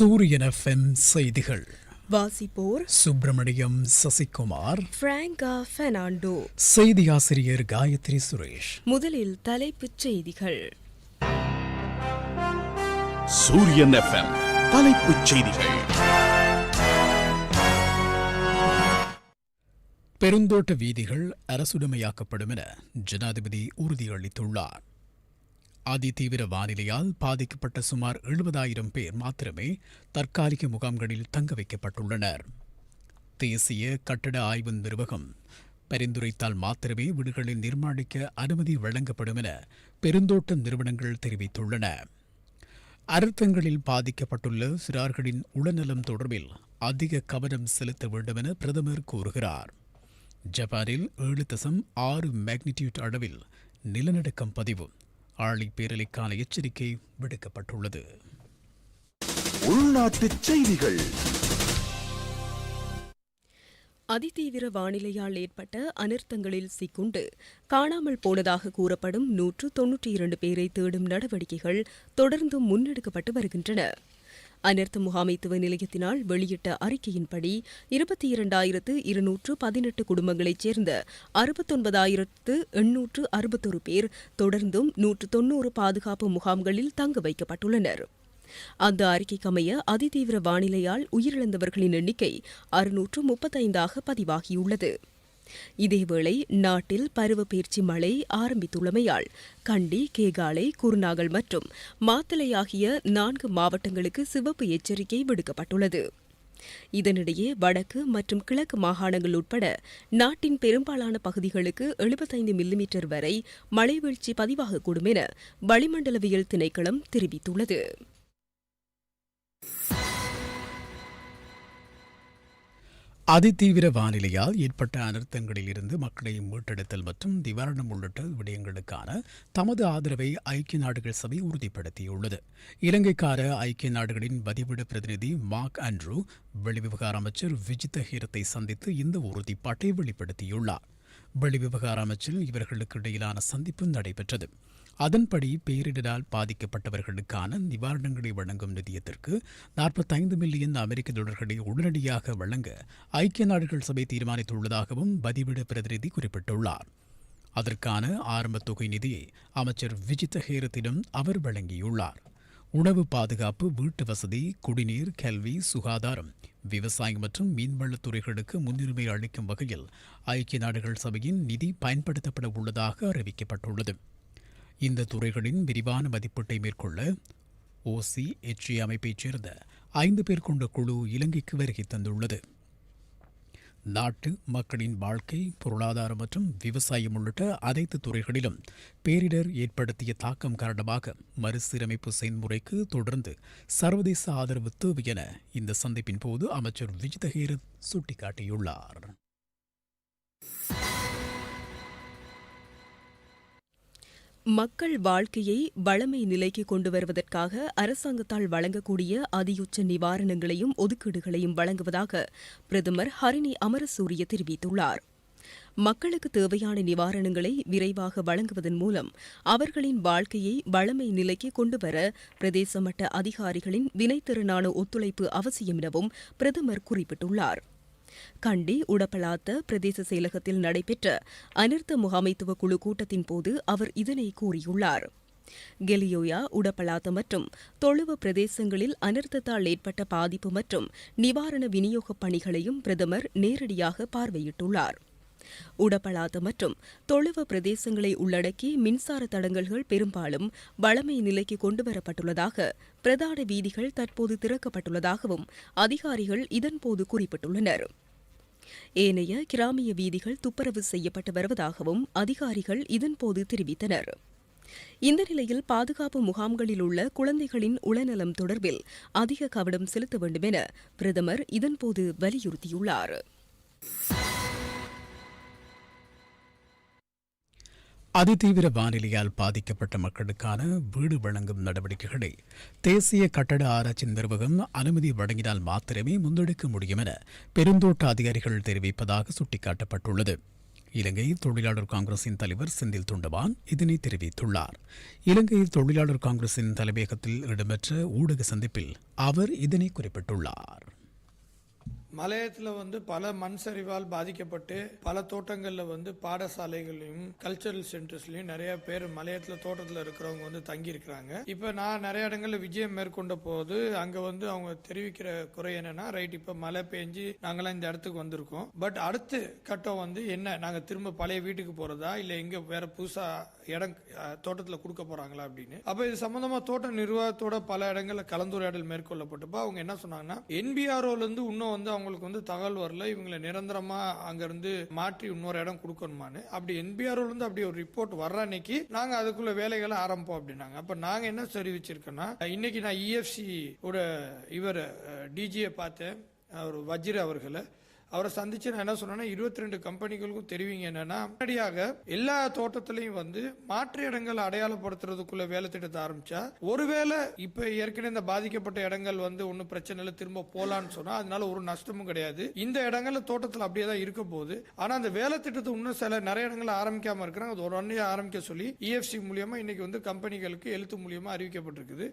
சூரியன் எஃப்எம் செய்திகள். வாசிப்போர் சுப்பிரமணியம் சசிகுமார். பிராங்கா பெர்னாண்டோ. செய்தி ஆசிரியர் காயத்ரி சுரேஷ். முதலில் தலைப்புச் செய்திகள். சூரியன் எஃப்எம் தலைப்புச் செய்திகள். பெருந்தோட்ட வீதிகள் அரசுடைமையாக்கப்படும் என ஜனாதிபதி உறுதியளித்துள்ளார். அதிதீவிர வானிலையால் பாதிக்கப்பட்ட சுமார் எழுபதாயிரம் பேர் மாத்திரமே தற்காலிக முகாம்களில் தங்க வைக்கப்பட்டுள்ளனர். தேசிய கட்டட ஆய்வு நிர்வாகம் பரிந்துரைத்தால் மாத்திரமே வீடுகளை நிர்மாணிக்க அனுமதி வழங்கப்படும் என பெருந்தோட்ட நிறுவனங்கள் தெரிவித்துள்ளன. அர்த்தங்களில் பாதிக்கப்பட்டுள்ள சிறார்களின் உடல்நலம் தொடர்பில் அதிக கவனம் செலுத்த வேண்டும் என பிரதமர் கூறுகிறார். ஜப்பானில் ஏழு தசம் ஆறு மேக்னிடியூட் அளவில் நிலநடுக்கம் பதிவு. ஆழி பேரலைக்கான எச்சரிக்கை விடுக்கப்பட்டுள்ளது. உள்நாட்டுச் செய்திகள். அதிதீவிர வானிலையால் ஏற்பட்ட அனர்த்தங்களில் சிக்குண்டு. காணாமல் போனதாக கூறப்படும் நூற்று தொன்னூற்றி இரண்டு பேரை தேடும் நடவடிக்கைகள் தொடர்ந்து முன்னெடுக்கப்பட்டு வருகின்றன. அனர்த்த முகாமைத்துவ நிலையத்தினால் வெளியிட்ட அறிக்கையின்படி இருபத்தி இரண்டாயிரத்து இருநூற்று பதினெட்டு குடும்பங்களைச் சேர்ந்த அறுபத்தொன்பதாயிரத்து எண்ணூற்று அறுபத்தொரு பேர் தொடர்ந்தும் நூற்று தொன்னூறு பாதுகாப்பு முகாம்களில் தங்க வைக்கப்பட்டுள்ளனர். அந்த அறிக்கைக்கமைய அதிதீவிர வானிலையால் உயிரிழந்தவர்களின் எண்ணிக்கை அறுநூற்று முப்பத்தைந்தாக பதிவாகியுள்ளது. இதேவேளை நாட்டில் பருவப்பெயர்ச்சி மழை ஆரம்பித்துள்ளமையால் கண்டி கேகாலை குருநாகல் மற்றும் மாத்தலை ஆகிய நான்கு மாவட்டங்களுக்கு சிவப்பு எச்சரிக்கை விடுக்கப்பட்டுள்ளது. இதனிடையே வடக்கு மற்றும் கிழக்கு மாகாணங்கள் உட்பட நாட்டின் பெரும்பாலான பகுதிகளுக்கு எழுபத்தைந்து மில்லிமீட்டர் வரை மழை வீழ்ச்சி பதிவாகக்கூடும் என வளிமண்டலவியல் திணைக்களம் தெரிவித்துள்ளது. அதிதீவிர வானிலையால் ஏற்பட்ட அனர்த்தங்களில் இருந்து மக்களை மீட்டெடுத்தல் மற்றும் நிவாரணம் உள்ளிட்ட விடயங்களுக்கான தமது ஆதரவை ஐக்கிய நாடுகள் சபை உறுதிப்படுத்தியுள்ளது. இலங்கைக்கார ஐக்கிய நாடுகளின் பதிவிட பிரதிநிதி மார்க் ஆண்ட்ரூ வெளிவிவகார அமைச்சர் விஜித ஹீரத்தை சந்தித்து இந்த உறுதிப்பாட்டை வெளிப்படுத்தியுள்ளார். வெளிவிவகார அமைச்சரில் இவர்களுக்கு இடையிலான சந்திப்பு நடைபெற்றது. அதன்படி பேரிடரால் பாதிக்கப்பட்டவர்களுக்கான நிவாரணங்களை வழங்கும் நிதியத்திற்கு நாற்பத்தைந்து மில்லியன் அமெரிக்க டாலர்களை உடனடியாக வழங்க ஐக்கிய நாடுகள் சபை தீர்மானித்துள்ளதாகவும் பதிவிட பிரதிநிதி குறிப்பிட்டுள்ளார். அதற்கான ஆரம்ப தொகை நிதியை அமைச்சர் விஜித ஹேரத்திடம் அவர் வழங்கியுள்ளார். உணவு பாதுகாப்பு வீட்டு வசதி குடிநீர் கல்வி சுகாதாரம் விவசாயம் மற்றும் மீன்வளத்துறைகளுக்கு முன்னுரிமை அளிக்கும் வகையில் ஐக்கிய நாடுகள் சபையின் நிதி பயன்படுத்தப்பட உள்ளதாக அறிவிக்கப்பட்டுள்ளது. இந்த துறைகளின் விரிவான மதிப்பீட்டை மேற்கொள்ள ஓசி எச்ஏ அமைப்பைச் சேர்ந்த ஐந்து பேர் கொண்ட குழு இலங்கைக்கு வருகை தந்துள்ளது. நாட்டு மக்களின் வாழ்க்கை பொருளாதாரம் மற்றும் விவசாயம் உள்ளிட்ட அனைத்து துறைகளிலும் பேரிடர் ஏற்படுத்திய தாக்கம் காரணமாக மறுசீரமைப்பு செயல்முறைக்கு தொடர்ந்து சர்வதேச ஆதரவு தேவை என இந்த சந்திப்பின் போது அமைச்சர் விஜிதஹேரத் சுட்டிக்காட்டியுள்ளார். மக்கள் வாழ்க்கையை வளமை நிலைக்கு கொண்டு வருவதற்காக அரசாங்கத்தால் வழங்கக்கூடிய அதியுச்ச நிவாரணங்களையும் ஒதுக்கீடுகளையும் வழங்குவதாக பிரதமர் ஹரிணி அமரசூரிய தெரிவித்துள்ளார். மக்களுக்கு தேவையான நிவாரணங்களை விரைவாக வழங்குவதன் மூலம் அவர்களின் வாழ்க்கையை வளமை நிலைக்கு கொண்டுவர பிரதேச மட்ட அதிகாரிகளின் வினைத்திறனான ஒத்துழைப்பு அவசியம் எனவும் பிரதமர் குறிப்பிட்டுள்ளார். கண்டி உடப்பலாத்த பிரதேச செயலகத்தில் நடைபெற்ற அனர்த்த முகாமைத்துவ குழு கூட்டத்தின் போது அவர் இதனை கூறியுள்ளார். கெலியோயா உடப்பலாத்த மற்றும் தொழுவ பிரதேசங்களில் அனர்த்தத்தால் ஏற்பட்ட பாதிப்பு மற்றும் நிவாரண விநியோகப் பணிகளையும் பிரதமர் நேரடியாக பார்வையிட்டுள்ளார். உடப்பளாத்து மற்றும் தொழுவ பிரதேசங்களை உள்ளடக்கி மின்சார தடங்கல்கள் பெரும்பாலும் வளமை நிலைக்கு கொண்டுவரப்பட்டுள்ளதாக பிரதான வீதிகள் தற்போது திறக்கப்பட்டுள்ளதாகவும் அதிகாரிகள் இதன்போது குறிப்பிட்டுள்ளனர். ஏனைய கிராமிய வீதிகள் துப்புரவு செய்யப்பட்டு வருவதாகவும் அதிகாரிகள் இதன்போது தெரிவித்தனர். இந்த நிலையில் பாதுகாப்பு முகாம்களில் உள்ள குழந்தைகளின் உளநலம் தொடர்பில் அதிக கவனம் செலுத்த வேண்டும் என பிரதமர் இதன்போது வலியுறுத்தியுள்ளார். அதிதீவிர வானிலையால் பாதிக்கப்பட்ட மக்களுக்கான வீடு வழங்கும் நடவடிக்கைகளை தேசிய கட்டட ஆராய்ச்சி நிர்வாகம் அனுமதி வழங்கினால் மாத்திரமே முன்னெடுக்க முடியும் என பெருந்தோட்ட அதிகாரிகள் தெரிவிப்பதாக சுட்டிக்காட்டப்பட்டுள்ளது. இலங்கை தொழிலாளர் காங்கிரசின் தலைவர் செந்தில் துண்டவான் இதனை தெரிவித்துள்ளார். இலங்கை தொழிலாளர் காங்கிரசின் தலைமையகத்தில் இடம்பெற்ற ஊடக சந்திப்பில் அவர் இதனை குறிப்பிட்டுள்ளார். மலையத்தில் வந்து பல மண் சரிவால் பாதிக்கப்பட்டு பல தோட்டங்களில் வந்து பாடசாலைகளையும் கல்ச்சரல் சென்டர்ஸ்லையும் நிறைய பேர் மலையத்தில் தோட்டத்தில் இருக்கிறவங்க வந்து தங்கி இருக்கிறாங்க இப்போ நான் நிறைய இடங்கள்ல விஜயம் மேற்கொண்ட போது அங்கே வந்து அவங்க தெரிவிக்கிற குறை என்னன்னா ரைட் இப்போ மழை பெஞ்சு நாங்களாம் இந்த இடத்துக்கு வந்திருக்கோம். பட் அடுத்த கட்டம் வந்து என்ன? நாங்கள் திரும்ப பழைய வீட்டுக்கு போறதா? இல்லை எங்கே வேற புதுசா இடம் தோட்டத்தில் தோட்டத்துல கொடுக்க போறாங்களா? அப்படின்னு. அப்ப இது சம்பந்தமா தோட்ட நிர்வாகத்தோட பல இடங்கள்ல கலந்துரையாடல் மேற்கொள்ளப்பட்டப்ப அவங்க என்ன சொன்னாங்கன்னா என்பிஆர்ஓல இருந்து இன்னும் வந்து அவங்களுக்கு வந்து தகவல் வரல. இவங்களை நிரந்தரமா அங்கிருந்து மாற்றி இன்னொரு இடம் கொடுக்கணுமான்னு. அப்படி என்பிஆர்ஓல இருந்து அப்படி ஒரு ரிப்போர்ட் வர்ற அன்னைக்கு நாங்க அதுக்குள்ள வேலைகளை ஆரம்பிப்போம் அப்படின்னாங்க. அப்ப நாங்க என்ன தெரிவிச்சிருக்கோம்னா இன்னைக்கு நான் இஎஃப்சி ஓட இவர் டிஜியை பார்த்தேன். அவர் வஜ்ர அவர்களை. அவரை சந்திச்சு நான் என்ன சொன்னேன்னா இருபத்தி ரெண்டு கம்பெனிகளுக்கும் தெரிவிங்க என்னன்னா முன்னாடியாக எல்லா தோட்டத்திலையும் வந்து மாற்று இடங்களை அடையாளப்படுத்துறதுக்குள்ள வேலை திட்டத்தை ஆரம்பிச்சா ஒருவேளை இப்ப ஏற்கனவே இந்த பாதிக்கப்பட்ட இடங்கள் வந்து ஒன்றும் பிரச்சனை இல்லை திரும்ப போலான்னு சொன்னா அதனால ஒரு நஷ்டமும் கிடையாது. இந்த இடங்கள்ல தோட்டத்தில் அப்படியே தான் இருக்க போகுது ஆனா அந்த வேலை திட்டத்தை இன்னும் சில நிறைய இடங்கள் ஆரம்பிக்காம இருக்கிறாங்க. அது ஒரு ஆரம்பிக்க சொல்லி இஎஃப்சி மூலியமா இன்னைக்கு வந்து கம்பெனிகளுக்கு எழுத்து மூலியமா அறிவிக்கப்பட்டிருக்குது.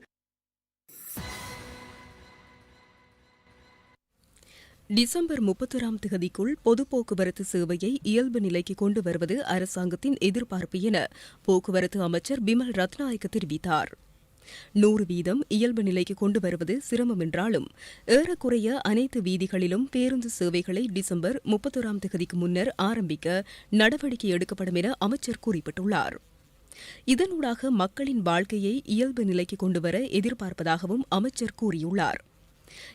டிசம்பர் முப்பத்தொராம் தேதிக்குள் பொது போக்குவரத்து சேவையை இயல்பு நிலைக்கு கொண்டு வருவது அரசாங்கத்தின் எதிர்பார்ப்பு என போக்குவரத்து அமைச்சர் பிமல் ரத்நாயக்க தெரிவித்தார். நூறு வீதம் இயல்பு நிலைக்கு கொண்டு வருவது சிரமம் என்றாலும் ஏறக்குறைய அனைத்து வீதிகளிலும் பேருந்து சேவைகளை டிசம்பர் முப்பத்தொராம் தேதிக்கு முன்னர் ஆரம்பிக்க நடவடிக்கை எடுக்கப்படும் என அமைச்சர் குறிப்பிட்டுள்ளார். இதனூடாக மக்களின் வாழ்க்கையை இயல்பு நிலைக்கு கொண்டுவர எதிர்பார்ப்பதாகவும் அமைச்சர் கூறியுள்ளார்.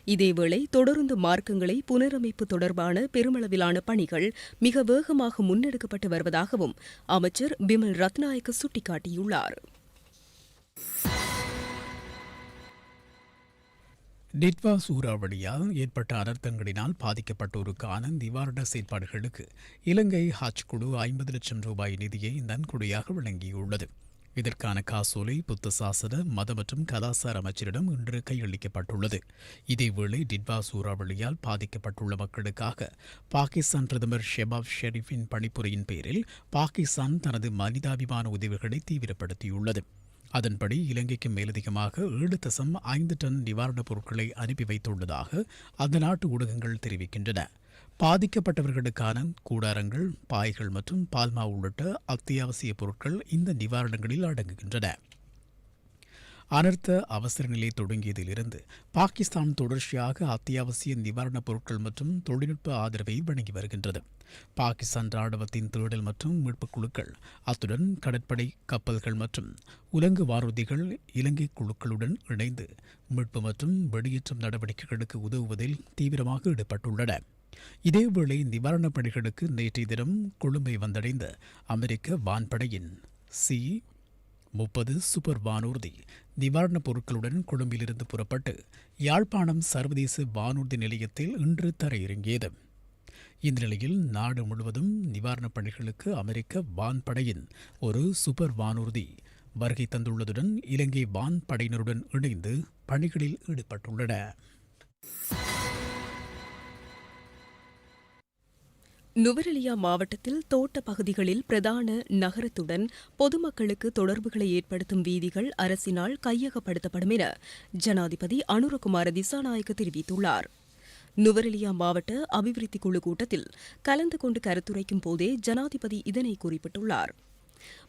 இதேவேளை தொடருந்து மார்க்கங்களை புனரமைப்பு தொடர்பான பெருமளவிலான பணிகள் மிக வேகமாக முன்னெடுக்கப்பட்டு வருவதாகவும் அமைச்சர் பிமல் ரத்நாயக்க சுட்டிக்காட்டியுள்ளார். டிட்வா சூறாவளியால் ஏற்பட்ட அனர்த்தங்களினால் பாதிக்கப்பட்டோருக்கான நிவாரண செயற்பாடுகளுக்கு இலங்கை ஹாஜ் குழு ஐம்பது லட்சம் ரூபாய் நிதியை நன்கொடையாக வழங்கியுள்ளது. இதற்கான காசோலை புத்த சாசன மத மற்றும் கலாசார அமைச்சரிடம் இன்று கையளிக்கப்பட்டுள்ளது. இதேவேளை டிட்வா சூறாவளியால் பாதிக்கப்பட்டுள்ள மக்களுக்காக பாகிஸ்தான் பிரதமர் ஷெபாப் ஷெரீஃபின் பணிப்புரையின் பேரில் பாகிஸ்தான் தனது மனிதாபிமான உதவிகளை தீவிரப்படுத்தியுள்ளது. அதன்படி இலங்கைக்கு மேலதிகமாக ஏழு தசம் ஐந்து டன் நிவாரணப் பொருட்களை அனுப்பி வைத்துள்ளதாக அந்த நாட்டு ஊடகங்கள் தெரிவிக்கின்றன. பாதிக்கப்பட்டவர்களுக்கான கூடாரங்கள் பாய்கள் மற்றும் பால்மா உள்ளிட்ட அத்தியாவசிய பொருட்கள் இந்த நிவாரணங்களில் அடங்குகின்றன. அனர்த்த அவசர நிலை தொடங்கியதிலிருந்து பாகிஸ்தான் தொடர்ச்சியாக அத்தியாவசிய நிவாரணப் பொருட்கள் மற்றும் தொழில்நுட்ப ஆதரவை வழங்கி வருகின்றது. பாகிஸ்தான் ராணுவத்தின் தேடல் மற்றும் மீட்புக் குழுக்கள் அத்துடன் கடற்படை கப்பல்கள் மற்றும் உலங்கு வானூர்திகள் இலங்கை குழுக்களுடன் இணைந்து மீட்பு மற்றும் வெளியேற்றம் நடவடிக்கைகளுக்கு உதவுவதில் தீவிரமாக ஈடுபட்டுள்ளன. இதேவேளை நிவாரணப் பணிகளுக்கு நேற்றைய தினம் கொழும்பை வந்தடைந்த அமெரிக்க வான்படையின் சி முப்பது சூப்பர் வானூர்தி நிவாரணப் பொருட்களுடன் கொழும்பிலிருந்து புறப்பட்டு யாழ்ப்பாணம் சர்வதேச வானூர்தி நிலையத்தில் இன்று தரையிறங்கியது. இந்த நிலையில் நாடு முழுவதும் நிவாரணப் பணிகளுக்கு அமெரிக்க வான்படையின் ஒரு சூப்பர் வானூர்தி வருகை தந்துள்ளதுடன் இலங்கை வான்படையினருடன் இணைந்து பணிகளில் ஈடுபட்டுள்ளன. நுவரெலியா மாவட்டத்தில் தோட்ட பகுதிகளில் பிரதான நகரத்துடன் பொதுமக்களுக்கு தொடர்புகளை ஏற்படுத்தும் வீதிகள் அரசினால் கையகப்படுத்தப்படும் என ஜனாதிபதி அனுரகுமார திசாநாயக்க தெரிவித்துள்ளார். நுவரெலியா மாவட்ட அபிவிருத்தி குழு கூட்டத்தில் கலந்து கொண்டு கருத்துரைக்கும் போதே ஜனாதிபதி இதனை குறிப்பிட்டுள்ளார்.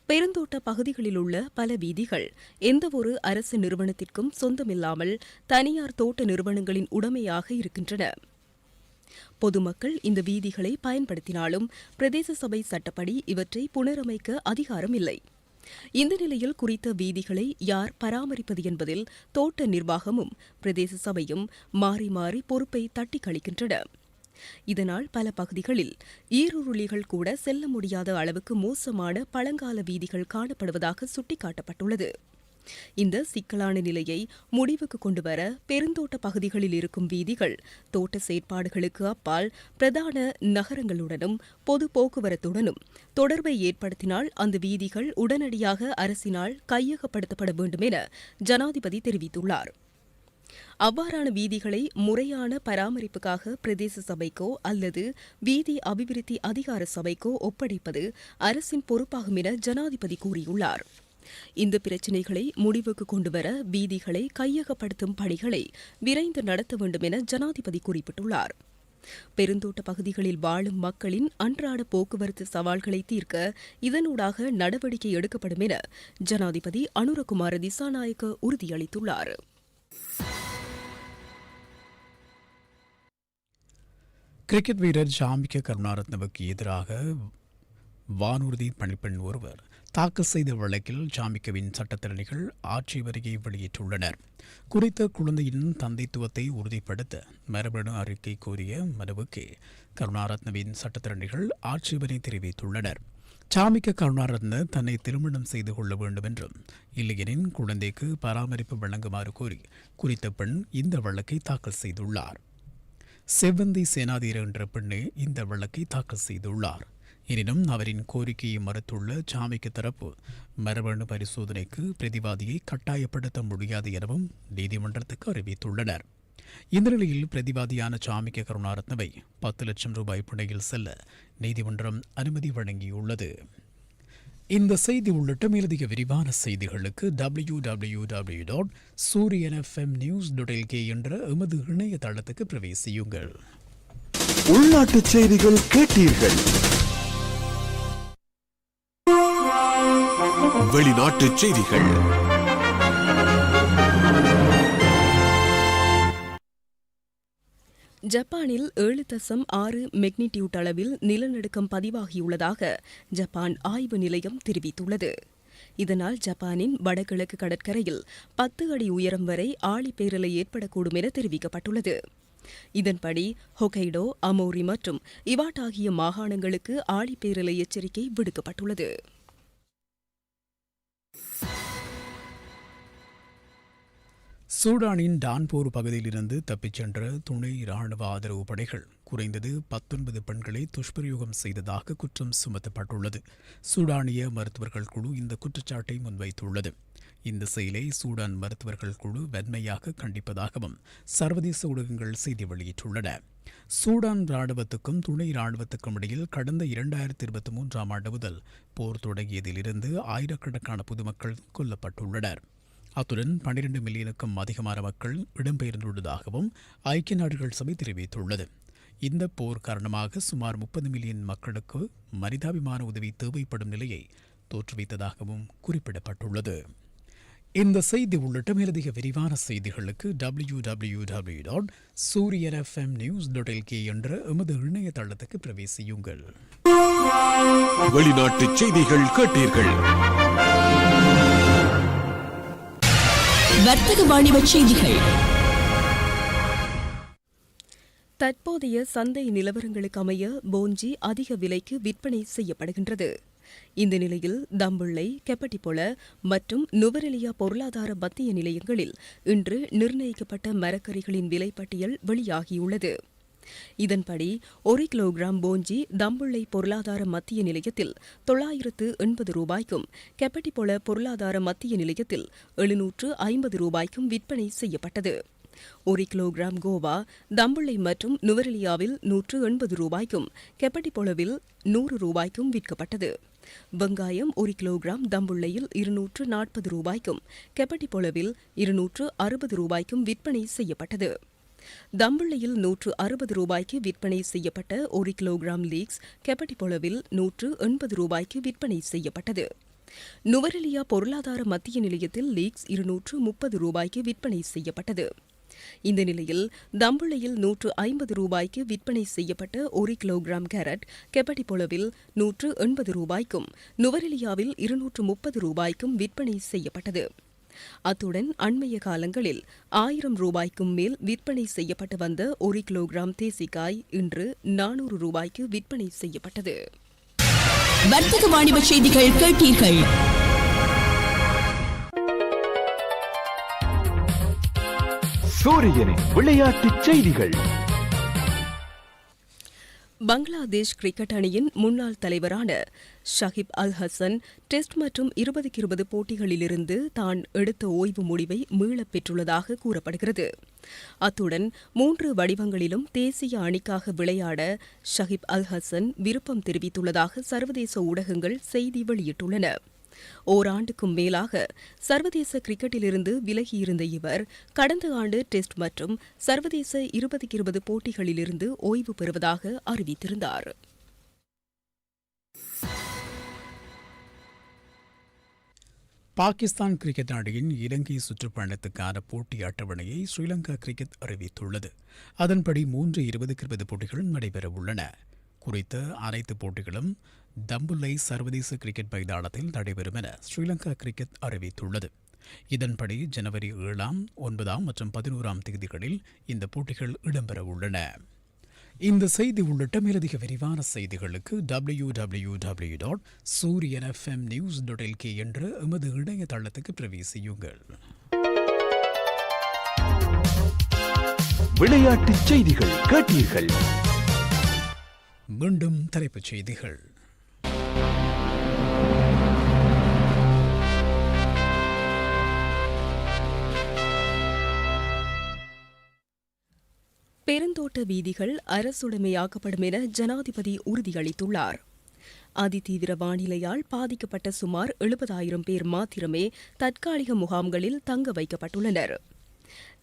பெருந்தோட்ட பகுதிகளில் உள்ள பல வீதிகள் எந்தவொரு அரசு நிறுவனத்திற்கும் சொந்தமில்லாமல் தனியார் தோட்ட நிறுவனங்களின் உடைமையாக இருக்கின்றன. பொதுமக்கள் இந்த வீதிகளை பயன்படுத்தினாலும் பிரதேச சபை சட்டப்படி இவற்றை புனரமைக்க அதிகாரம் இல்லை. இந்த நிலையில் குறித்த வீதிகளை யார் பராமரிப்பது என்பதில் தோட்ட நிர்வாகமும் பிரதேச சபையும் மாறி மாறி பொறுப்பை தட்டி கழிக்கின்றன. இதனால் பல பகுதிகளில் ஈருருளிகள் கூட செல்ல முடியாத அளவுக்கு மோசமான பழங்கால வீதிகள் காணப்படுவதாக சுட்டிக்காட்டப்பட்டுள்ளது. இந்த சிக்கலான நிலையை முடிவுக்கு கொண்டுவர பெருந்தோட்ட பகுதிகளில் இருக்கும் வீதிகள் தோட்ட செயற்பாடுகளுக்கு அப்பால் பிரதான நகரங்களுடனும் பொது போக்குவரத்துடனும் தொடர்பை ஏற்படுத்தினால் அந்த வீதிகள் உடனடியாக அரசினால் கையகப்படுத்தப்பட வேண்டும் என ஜனாதிபதி தெரிவித்துள்ளார். அவ்வாறான வீதிகளை முறையான பராமரிப்புக்காக பிரதேச சபைக்கோ அல்லது வீதி அபிவிருத்தி அதிகார சபைக்கோ ஒப்படைப்பது அரசின் பொறுப்பாகும் என ஜனாதிபதி கூறியுள்ளார். இந்த பிரச்சினைகளை முடிவுக்கு கொண்டுவர வீதிகளை கையகப்படுத்தும் பணிகளை விரைந்து நடத்த வேண்டும் என ஜனாதிபதி குறிப்பிட்டுள்ளார். பெருந்தோட்ட பகுதிகளில் வாழும் மக்களின் அன்றாட போக்குவரத்து சவால்களை தீர்க்க இதனூடாக நடவடிக்கை எடுக்கப்படும் என ஜனாதிபதி அனுரகுமார திசாநாயக்க உறுதியளித்துள்ளார். கிரிக்கெட் வீரர் ஜாம்பிக கருணாரத்னவுக்கு எதிராக வானூர்தி பணிப்பெண் ஒருவர் தாக்கல் செய்த வழக்கில் ஜாமிக்கவின் சட்டத்திறனிகள் ஆட்சேபனையை வெளியிட்டுள்ளனர். குறித்த குழந்தையின் தந்தைத்துவத்தை உறுதிப்படுத்த மரபணு அறிக்கை கோரிய மனுவுக்கு கருணாரத்னவின் சட்டத்திறனிகள் ஆட்சேபனை தெரிவித்துள்ளனர். சாமிக்க கருணாரத்ன தன்னை திருமணம் செய்து கொள்ள வேண்டும் என்றும் இல்லையெனின் குழந்தைக்கு பராமரிப்பு வழங்குமாறு கோரி குறித்த பெண் இந்த வழக்கை தாக்கல் செய்துள்ளார். செவ்வந்தி சேனாதீர என்ற பெண்ணே இந்த வழக்கை தாக்கல் செய்துள்ளார். எனினும் அவரின் கோரிக்கையை மறுத்துள்ள ஜாமிக்கு தரப்பு மரபணு பரிசோதனைக்கு பிரதிவாதியை கட்டாயப்படுத்த முடியாது எனவும் நீதிமன்றத்துக்கு அறிவித்துள்ளனர். இந்த நிலையில் பிரதிவாதியான ஜாமிக்க கருணாரத்னவை பத்து லட்சம் ரூபாய் பிணையில் செல்ல நீதிமன்றம் அனுமதி வழங்கியுள்ளது. இந்த செய்தி உள்ளிட்ட மேலதிக விரிவான செய்திகளுக்கு W W W dot Sooriyan FM news K என்ற எமது இணையதளத்துக்கு பிரவேசியுங்கள். உள்நாட்டு செய்திகள் கேட்டீர்கள். வெளிநாட்டு செய்திகள். ஜப்பானில் ஏழு தசம் ஆறு மெக்னிடியூட் அளவில் நிலநடுக்கம் பதிவாகியுள்ளதாக ஜப்பான் ஆய்வு நிலையம் தெரிவித்துள்ளது. இதனால் ஜப்பானின் வடகிழக்கு கடற்கரையில் பத்து அடி உயரம் வரை ஆழிப்பேரலை ஏற்படக்கூடும் என தெரிவிக்கப்பட்டுள்ளது. இதன்படி ஹொகைடோ அமோரி மற்றும் இவாட் ஆகிய மாகாணங்களுக்கு ஆழிப்பேரலை எச்சரிக்கை விடுக்கப்பட்டுள்ளது. சூடானின் டான்போர் பகுதியிலிருந்து தப்பிச் சென்ற துணை ராணுவ ஆதரவு படைகள் குறைந்தது பத்தொன்பது பெண்களை துஷ்பிரயோகம் செய்ததாக குற்றம் சுமத்தப்பட்டுள்ளது. சூடானிய மருத்துவர்கள் குழு இந்த குற்றச்சாட்டை முன்வைத்துள்ளது. இந்த செயலை சூடான் மருத்துவர்கள் குழு வன்மையாக கண்டிப்பதாகவும் சர்வதேச ஊடகங்கள் செய்தி வெளியிட்டுள்ளன. சூடான் ராணுவத்துக்கும் துணை ராணுவத்துக்கும் இடையில் கடந்த இரண்டாயிரத்தி இருபத்தி மூன்றாம் ஆண்டு முதல் போர் தொடங்கியதிலிருந்து ஆயிரக்கணக்கான பொதுமக்கள் கொல்லப்பட்டுள்ளனர். அத்துடன் பன்னிரண்டு மில்லியனுக்கும் அதிகமான மக்கள் இடம்பெயர்ந்துள்ளதாகவும் ஐக்கிய நாடுகள் சபை தெரிவித்துள்ளது. இந்த போர் காரணமாக சுமார் முப்பது மில்லியன் மக்களுக்கு மனிதாபிமான உதவி தேவைப்படும் நிலையை தோற்றுவித்ததாகவும் குறிப்பிடப்பட்டுள்ளது. இந்த செய்தி உள்ளிட்ட மேலதிக விரிவான செய்திகளுக்கு W W W dot Sooriyan FM news dot LK என்ற எமது இணையதளத்துக்கு பிரவேசியுங்கள். வெளிநாட்டு செய்திகள் கேட்டீர்கள். வர்த்தக வாணிப செய்திகள். தற்போதைய சந்தை நிலவரங்களுக்கு அமைய போஞ்சி அதிக விலைக்கு விற்பனை செய்யப்படுகின்றது. இந்த நிலையில் தம்புள்ளை கெப்பட்டிபொல மற்றும் நுவரெலியா பொருளாதார மத்திய நிலையங்களில் இன்று நிர்ணயிக்கப்பட்ட மரக்கறிகளின் விலைப்பட்டியல் வெளியாகியுள்ளது. இதன்படி ஒரு கிலோகிராம் போஞ்சி தம்புள்ளை பொருளாதார மத்திய நிலையத்தில் தொள்ளாயிரத்து எண்பது ரூபாய்க்கும் கெப்பட்டிபொல பொருளாதார மத்திய நிலையத்தில் எழுநூற்று ஐம்பது ரூபாய்க்கும் விற்பனை செய்யப்பட்டது. ஒரு கிலோகிராம் கோவா தம்புள்ளை மற்றும் நுவரெலியாவில் நூற்று எண்பது ரூபாய்க்கும் கெப்பட்டிபொலவில் நூறு ரூபாய்க்கும் விற்கப்பட்டது. வெங்காயம் ஒரு கிலோகிராம் தம்புள்ளையில் இருநூற்று நாற்பது ரூபாய்க்கும் கெப்பட்டிபொலவில் இருநூற்று அறுபது ரூபாய்க்கும் விற்பனை செய்யப்பட்டது. தம்புள்ளையில் நூற்று அறுபது ரூபாய்க்கு விற்பனை செய்யப்பட்ட ஒரு கிலோகிராம் லீக்ஸ் கெப்பட்டிபொலவில் நூற்று எண்பது ரூபாய்க்கு விற்பனை செய்யப்பட்டது. நுவரெலியா பொருளாதார மத்திய நிலையத்தில் லீக்ஸ் இருநூற்று முப்பது ரூபாய்க்கு விற்பனை செய்யப்பட்டது. இந்த நிலையில் தம்புளையில் நூற்று ஐம்பது ரூபாய்க்கு விற்பனை செய்யப்பட்ட ஒரு கிலோகிராம் கேரட் கெப்பட்டிபொலவில் நூற்று எண்பது ரூபாய்க்கும் நுவரெலியாவில் இருநூற்று முப்பது ரூபாய்க்கும் விற்பனை செய்யப்பட்டது. அத்துடன் அண்மைய காலங்களில் ஆயிரம் ரூபாய்க்கும் மேல் விற்பனை செய்யப்பட்டு வந்த ஒரு கிலோகிராம் தேசிக்காய் இன்று நானூறு ரூபாய்க்கு விற்பனை செய்யப்பட்டது. வர்த்தக வாணிப செய்திகள் கேட்டீர்கள். சூரியனின் விளையாட்டுச் செய்திகள். பங்களாதேஷ் கிரிக்கெட் அணியின் முன்னாள் தலைவரான ஷஹிப் அல் ஹசன் டெஸ்ட் மற்றும் இருபதுக்கு இருபது போட்டிகளிலிருந்து தான் எடுத்த ஓய்வு முடிவை மீளப் பெற்றுள்ளதாக கூறப்படுகிறது. அத்துடன் மூன்று வடிவங்களிலும் தேசிய அணிக்காக விளையாட ஷஹிப் அல் ஹசன் விருப்பம் தெரிவித்துள்ளதாக சர்வதேச ஊடகங்கள் செய்தி வெளியிட்டுள்ளன. ஓராண்டுக்கும் மேலாக சர்வதேச கிரிக்கெட்டிலிருந்து விலகியிருந்த இவர் கடந்த ஆண்டு டெஸ்ட் மற்றும் சர்வதேச இருபதுக்கு இருபது போட்டிகளிலிருந்து ஓய்வு பெறுவதாக அறிவித்திருந்தார். பாகிஸ்தான் கிரிக்கெட் அணியின் இலங்கை சுற்றுப்பயணத்துக்கான போட்டி அட்டவணையை ஸ்ரீலங்கா கிரிக்கெட் அறிவித்துள்ளது. அதன்படி மூன்று இருபதுக்கு இருபது நடைபெற நடைபெறவுள்ளன. குறித்த அனைத்து போட்டிகளும் தம்புல்லை சர்வதேச கிரிக்கெட் மைதானத்தில் நடைபெறும் என ஸ்ரீலங்கா கிரிக்கெட் அறிவித்துள்ளது. இதன்படி ஜனவரி ஏழாம் ஒன்பதாம் மற்றும் பதினோராம் தேதிகளில் இந்த போட்டிகள் இடம்பெறவுள்ளன இந்த செய்தி உள்ளிட்ட மேலதிக விரிவான செய்திகளுக்கு W W W dot Sooriyan FM news dot LK என்ற எமது இணையதளத்துக்கு பிரவேசியுங்கள் விளையாட்டுச் செய்திகள் கேட்டீர்கள். மீண்டும் தலைப்புச் செய்திகள். பெருந்தோட்ட வீதிகள் அரசுடைமையாக்கப்படும் என ஜனாதிபதி உறுதியளித்துள்ளார். அதிதீவிர வானிலையால் பாதிக்கப்பட்ட சுமார் எழுபதாயிரம் பேர் மாத்திரமே தற்காலிக முகாம்களில் தங்க வைக்கப்பட்டுள்ளனர்.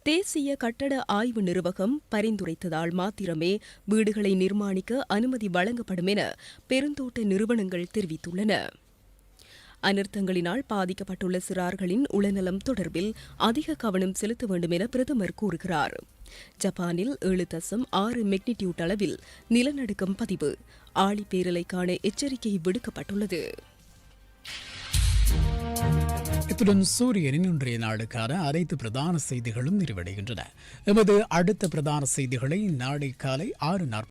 தேசிய கட்டட ஆய்வு நிர்வாகம் பரிந்துரைத்ததால் மாத்திரமே வீடுகளை நிர்மாணிக்க அனுமதி வழங்கப்படும் என பெருந்தோட்ட நிறுவனங்கள் தெரிவித்துள்ளன. அனர்த்தங்களினால் பாதிக்கப்பட்டுள்ள சிறார்களின் உளநலம் தொடர்பில் அதிக கவனம் செலுத்த வேண்டும் என பிரதமர் கூறுகிறார். ஜப்பானில் ஏழு தசம் ஆறு மெக்னிடியூட் அளவில் நிலநடுக்கம் பதிவு. ஆழிப்பேரலைக்கான எச்சரிக்கை விடுக்கப்பட்டுள்ளது. இத்துடன் சூரியனின் இன்றைய நாளுக்கான அனைத்து பிரதான செய்திகளும் நிறைவடைகின்றன. எமது அடுத்த பிரதான செய்திகளை நாளை காலை ஆறு நாற்பது